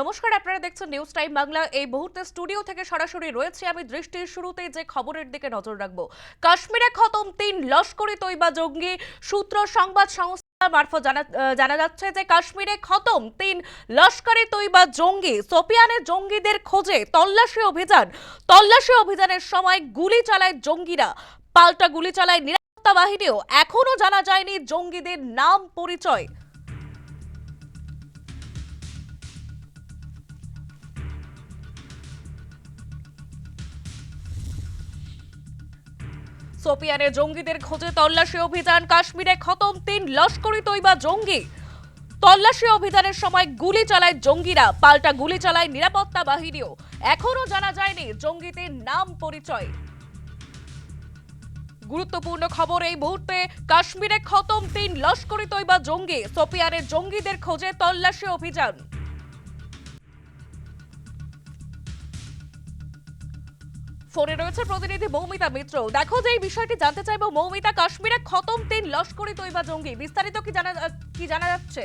নমস্কার, আপনারা দেখছেন নিউজ টাইম বাংলা এই মুহূর্তে স্টুডিও থেকে সরাসরি রয়েছে আমি দৃষ্টির শুরুতে যে খবরের দিকে নজর রাখব। কাশ্মীরে খতম তিন লস্করি তৈবা জঙ্গি। সূত্র সংবাদ সংস্থা মারফত জানা যাচ্ছে যে কাশ্মীরে খতম তিন লস্করি তৈবা জঙ্গি। সোপিয়ানের জঙ্গিদের খোঁজে তল্লাশি অভিযান। তল্লাশি অভিযানের সময় গুলি চালায় জঙ্গিরা। পাল্টা গুলি চালায় নিরাপত্তা বাহিনীও। এখনও জানা যায়নি জঙ্গিদের নাম পরিচয়। সোপিয়ানে জঙ্গিদের খোঁজে তল্লাশি অভিযান। কাশ্মীরে খতম তিন লস্করি তৈবা জঙ্গি। তল্লাশি অভিযানের সময় গুলি চালায় জঙ্গিরা, পাল্টা গুলি চালায় নিরাপত্তা বাহিনীও। এখনও জানা যায়নি জঙ্গিদের নাম পরিচয়। গুরুত্বপূর্ণ খবর এই মুহূর্তে, কাশ্মীরে খতম তিন লস্করি তৈবা জঙ্গি। সোপিয়ানের জঙ্গিদের খোঁজে তল্লাশি অভিযান। ফোনে রয়েছে প্রতিনিধি মৌমিতা মিত্র। দেখো যে এই বিষয়টি জানতে চাইব, মৌমিতা, কাশ্মীরে খতম তিন লস্করি তৈবা জঙ্গি। বিস্তারিত কি জানা কি জানা যাচ্ছে?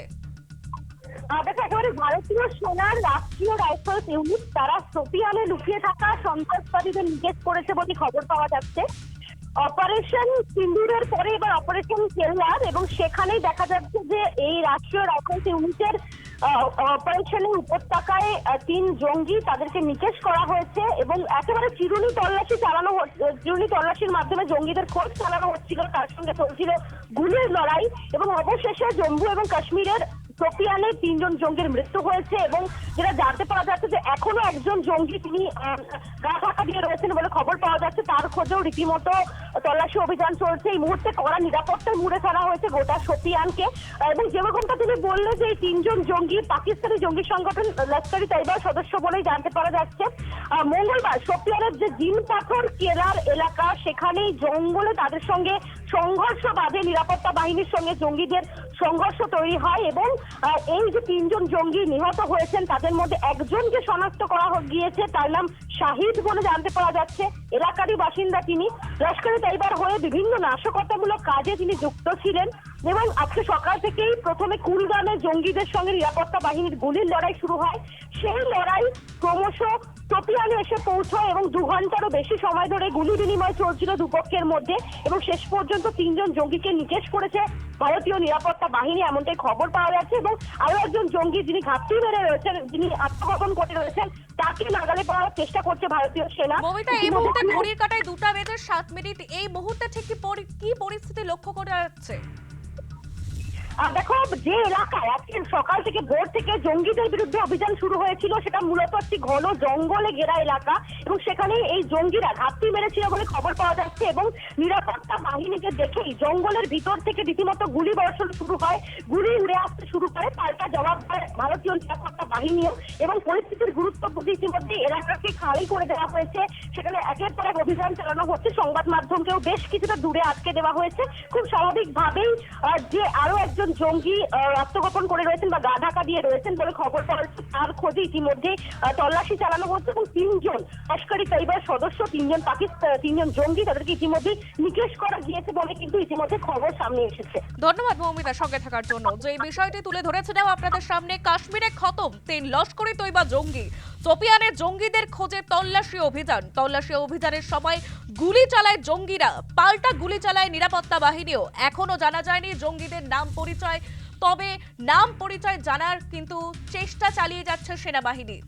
ভারতীয় সেনার রাষ্ট্রীয় রাইফেলস ইউনিট, তারা সোপিয়ানে লুকিয়ে থাকা সন্ত্রাসবাদীদের নিকেশ করেছে বলে খবর পাওয়া যাচ্ছে। অপারেশন সিন্দুরের পরে এবার অপারেশন কেল্লার এবং সেখানেই দেখা যাচ্ছে যে এই রাষ্ট্রীয় রাইফেলস ইউনিটের অপারেশনের উপত্যকায় তিন জঙ্গি তাদেরকে নিকেশ করা হয়েছে এবং একেবারে চিরুনি তল্লাশি চালানো চিরুনি তল্লাশির মাধ্যমে জঙ্গিদের খোঁজ চালানো হচ্ছিল, তার সঙ্গে চলছিল গুলির লড়াই এবং অবশেষে জম্মু এবং কাশ্মীরের সোপিয়ানে তিনজন জঙ্গির মৃত্যু হয়েছে এবং যেটা জানতে পারা যাচ্ছে যে এখনও একজন জঙ্গি তিনি গা ঢাকা দিয়ে রয়েছেন বলে খবর পাওয়া যাচ্ছে। তার খোঁজেও রীতিমতো তল্লাশি অভিযান চলছে। এই মুহূর্তে কড়া নিরাপত্তায় মুড়ে ফেলা হয়েছে গোটা সোপিয়ানকে এবং যেরকমটা তুমি বললে যে এই তিনজন জঙ্গি, পাকিস্তানি জঙ্গি সংগঠন লস্করি তাইবার সদস্য বলেই জানতে পারা যাচ্ছে। মঙ্গলবার সোপিয়ানের যে জিন পাথর কেরার এলাকা, সেখানেই জঙ্গলে তাদের সঙ্গে সংঘর্ষ বাঁধে নিরাপত্তা বাহিনীর সঙ্গে জঙ্গিদের সংঘর্ষ তৈরি হয় এবং এই যে তিনজন জঙ্গি নিহত হয়েছেন, তাদের মধ্যে একজনকে শনাক্ত করা গিয়েছে। তার নাম শাহিদ বলে জানতে পারা যাচ্ছে, এলাকারই বাসিন্দা তিনি। লস্করি তাইবার হয়ে বিভিন্ন নাশকতামূলক কাজে তিনি যুক্ত ছিলেন এবং আজকে সকাল থেকেই প্রথমে কুলগামে জঙ্গিদের সঙ্গে নিরাপত্তা বাহিনীর গুলির লড়াই শুরু হয়। সেই লড়াই ক্রমশ সোপিয়ানে এসে পৌঁছয় এবং দু ঘন্টারও বেশি সময় ধরে গুলি বিনিময় চলছিল দুপক্ষের মধ্যে এবং শেষ পর্যন্ত তিনজন জঙ্গিকে নিকেশ করেছে ভারতীয় নিরাপত্তা বাহিনী এমনটাই খবর পাওয়া যাচ্ছে এবং আরও একজন জঙ্গি যিনি ঘাপটি মেরে রয়েছেন, যিনি আত্মগোপন করে রয়েছেন তাকে নাগালে পাওয়ার চেষ্টা করছে ভারতীয় সেনা মৌমিতা এই মুহূর্তে ঘড়ির কাটায় দুটা বেজে সাত মিনিট। এই মুহূর্তে ঠিক কি পরি- কি পরিস্থিতি লক্ষ্য করা যাচ্ছে? দেখো, যে এলাকায় আজকে সকাল থেকে ভোর থেকে জঙ্গিদের বিরুদ্ধে অভিযান শুরু হয়েছিল, সেটা মূলত একটি ঘন জঙ্গলে ঘেরা এলাকা, এবং সেখানে এই জঙ্গিরা ঘাপটি মেরেছিল বলে খবর পাওয়া যাচ্ছে, এবং নিরাপত্তা বাহিনীকে দেখেই জঙ্গলের ভিতর থেকে রীতিমতো গুলি বর্ষণ শুরু হয়। গুলি উড়ে আসতে শুরু করে পাল্টা জবাব দেয় ভারতীয় নিরাপত্তা বাহিনীও, এবং পরিস্থিতির গুরুত্ব বুঝে ইতিমধ্যে এলাকাকে খালি করে দেওয়া হয়েছে। সেখানে একের পর এক অভিযান চালানো হচ্ছে, সংবাদ মাধ্যমকেও বেশ কিছুটা দূরে আটকে দেওয়া হয়েছে। খুব স্বাভাবিকভাবেই যে আরও একজন জঙ্গি আত্মগোপন করে রয়েছেন বা গা ঢাকা দিয়ে রয়েছেন বলে খবর পাওয়া তার খোঁজে ইতিমধ্যে তল্লাশি চালানো হচ্ছে এবং তিনজন লস্করি তাইবার সদস্য, তিনজন পাকিস্তান তিনজন জঙ্গি তাদেরকে ইতিমধ্যে নিকেশ করা গিয়েছে বলে কিন্তু ইতিমধ্যে খবর সামনে এসেছে। ধন্যবাদ মৌমিতা সঙ্গে থাকার জন্য। যে এই বিষয়টি তুলে ধরেছিলাম আপনাদের সামনে, কাশ্মীরে খতম তিন লস্করি তৈবা জঙ্গি। সোপিয়ানে জঙ্গিদের খোঁজে তল্লাশি অভিযান। তল্লাশি অভিযানের সময় গুলি চালায় জঙ্গিরা, পাল্টা গুলি চালায় নিরাপত্তা বাহিনীও। এখনও জানা যায়নি জঙ্গিদের নাম পরিচয়। তবে নাম পরিচয় জানার কিন্তু চেষ্টা চালিয়ে যাচ্ছে সেনাবাহিনী।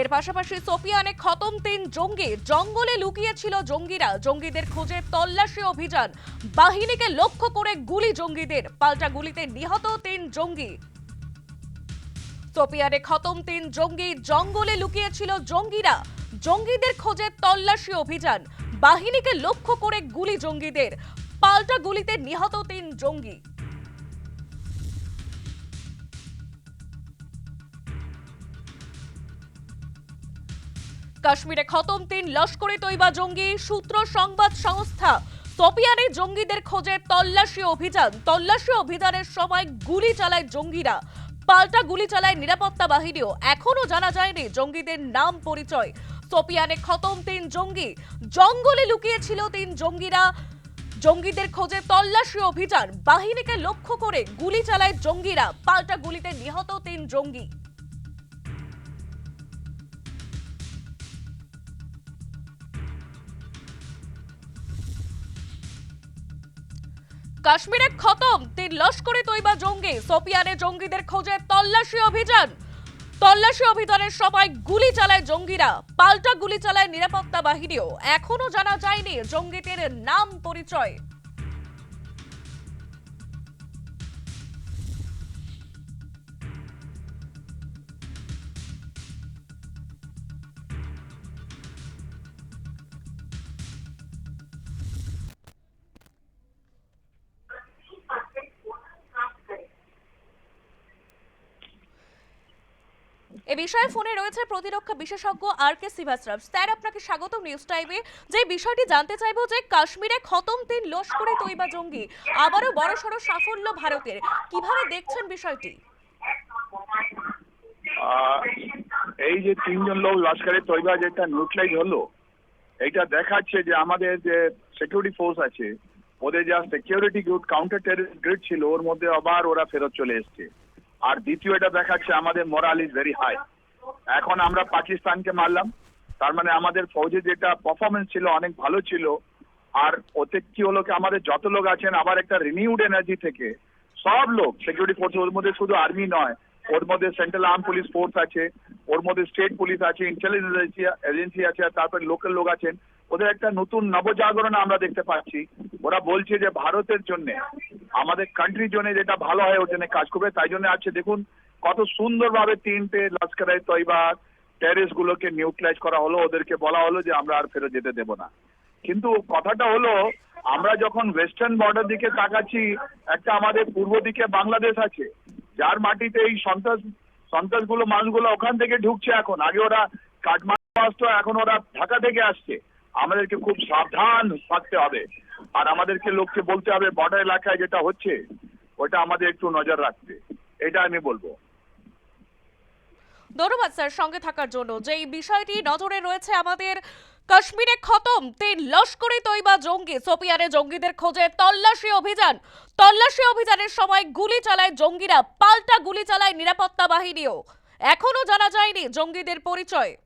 এর পাশাপাশি সোফিয়ানে খতম তিন জঙ্গি, জঙ্গলে লুকিয়েছিল জঙ্গিরা। জঙ্গিদের খোঁজে তল্লাশি অভিযান। বাহিনীকে লক্ষ্য করে গুলি জঙ্গিদের। পাল্টা গুলিতে নিহত তিন জঙ্গি। সোপিয়ানে খতম তিন জঙ্গি জঙ্গলে লুকিয়েছিল জঙ্গিরা। জঙ্গিদের খোঁজে তল্লাশি অভিযান। বাহিনীকে লক্ষ্য করে গুলি জঙ্গিদের। পাল্টা গুলিতে নিহত তিন জঙ্গি। কাশ্মীরে খতম তিন লস্করে তৈবা জঙ্গি, সূত্র সংবাদ সংস্থা। সোপিয়ানে জঙ্গিদের খোঁজে তল্লাশি অভিযান। তল্লাশি অভিযানের সময় গুলি চালায় জঙ্গিরা। পাল্টা গুলি চালায় নিরাপত্তা বাহিনীও। এখনও জানা যায়নি জঙ্গিদের নাম পরিচয়। সোপিয়ানে খতম তিন জঙ্গি। জঙ্গলে লুকিয়েছিল তিন জঙ্গিরা। জঙ্গিদের খোঁজে তল্লাশি অভিযান। বাহিনীকে লক্ষ্য করে গুলি চালায় জঙ্গিরা। পাল্টা গুলিতে নিহত তিন জঙ্গি। কাশ্মীরে খতম, তিন লস্করে তৈবা জঙ্গি। সোপিয়ানে জঙ্গিদের খোঁজে তল্লাশি অভিযান। তল্লাশি অভিযানের সময় গুলি চালায় জঙ্গিরা। পাল্টা গুলি চালায় নিরাপত্তা বাহিনীও। এখনও জানা যায়নি জঙ্গিদের নাম পরিচয়। এ বিষয়ে ফোনে রয়েছে প্রতিরক্ষা বিশেষজ্ঞ আর কে শ্রীবাস্তব স্যার, আপনাকে স্বাগত নিউজ টাইমে। যে বিষয়টি জানতে চাইব যে কাশ্মীরে খতম তিন লস্করে তৈবা জঙ্গি, আবারও বড়সড় সাফল্য ভারতের। কীভাবে দেখছেন বিষয়টি? এই যে তিনজন লোক লস্করে তৈবা যেটা নিউট্রাইজ হলো এটা দেখাচ্ছে যে আমাদের যে সিকিউরিটি ফোর্স আছে, ওদের যা security group counter terrorist grid ছিল, ওর মধ্যে আবার ওরা ফেরত চলে এসছে। আর দ্বিতীয় এটা দেখাচ্ছে, আমাদের মোরাল ইজ ভেরি হাই এখন আমরা পাকিস্তানকে মারলাম, তার মানে আমাদের ফৌজে যেটা পারফরমেন্স ছিল অনেক ভালো ছিল, আর ওতে কি হলো কি আমাদের যত লোক আছেন, আবার একটা রিনিউড এনার্জি থেকে সব লোক সিকিউরিটি ফোর্স ওর মধ্যে শুধু আর্মি নয়, ওর মধ্যে সেন্ট্রাল আর্ম পুলিশ ফোর্স আছে, ওর মধ্যে স্টেট পুলিশ আছে ইন্টেলিজেন্স এজেন্সি আছে, আর তারপরে লোকাল লোক আছেন, ওদের একটা নতুন নবজাগরণ আমরা দেখতে পাচ্ছি। ওরা বলছে যে ভারতের জন্য আমাদের কান্ট্রির জন্য যেটা ভালো হয়, ওর জন্য কাজ করবে। তাই জন্য আছে দেখুন, কত সুন্দরভাবে তিনটে লস্করে তৈবা টেরিস গুলোকে নিউট্রাইজ করা হলো। ওদেরকে বলা হলো যে, আমরা আর ফেরত যেতে দেব না। কিন্তু কথাটা হলো, আমরা যখন ওয়েস্টার্ন বর্ডার দিকে তাকাচ্ছি, একটা আমাদের পূর্ব দিকে বাংলাদেশ আছে। যার মাটিতে এই সন্ত্রাস সন্ত্রাসগুলো মানুষগুলো ওখান থেকে ঢুকছে এখন। আগে ওরা কাঠমান্ডু আসতো, এখন ওরা ঢাকা থেকে আসছে। আমাদেরকে খুব সাবধান থাকতে হবে। আর আমাদেরকে লোককে বলতে হবে, বর্ডার এলাকায় যেটা হচ্ছে, ওটা আমাদের একটু নজর রাখতে। এটা আমি বলব। ধন্যবাদ স্যার সঙ্গে থাকার জন্য। যে এই বিষয়টি নজরে রয়েছে আমাদের, কাশ্মীরে খতম, তিন লস্করে তৈবা জঙ্গি। সোপিয়ানে জঙ্গিদের খোঁজে তল্লাশি অভিযান। তল্লাশি অভিযানের সময় গুলি চালায় জঙ্গিরা, পাল্টা গুলি চালায় নিরাপত্তা বাহিনীও। এখনও জানা যায়নি জঙ্গিদের পরিচয়।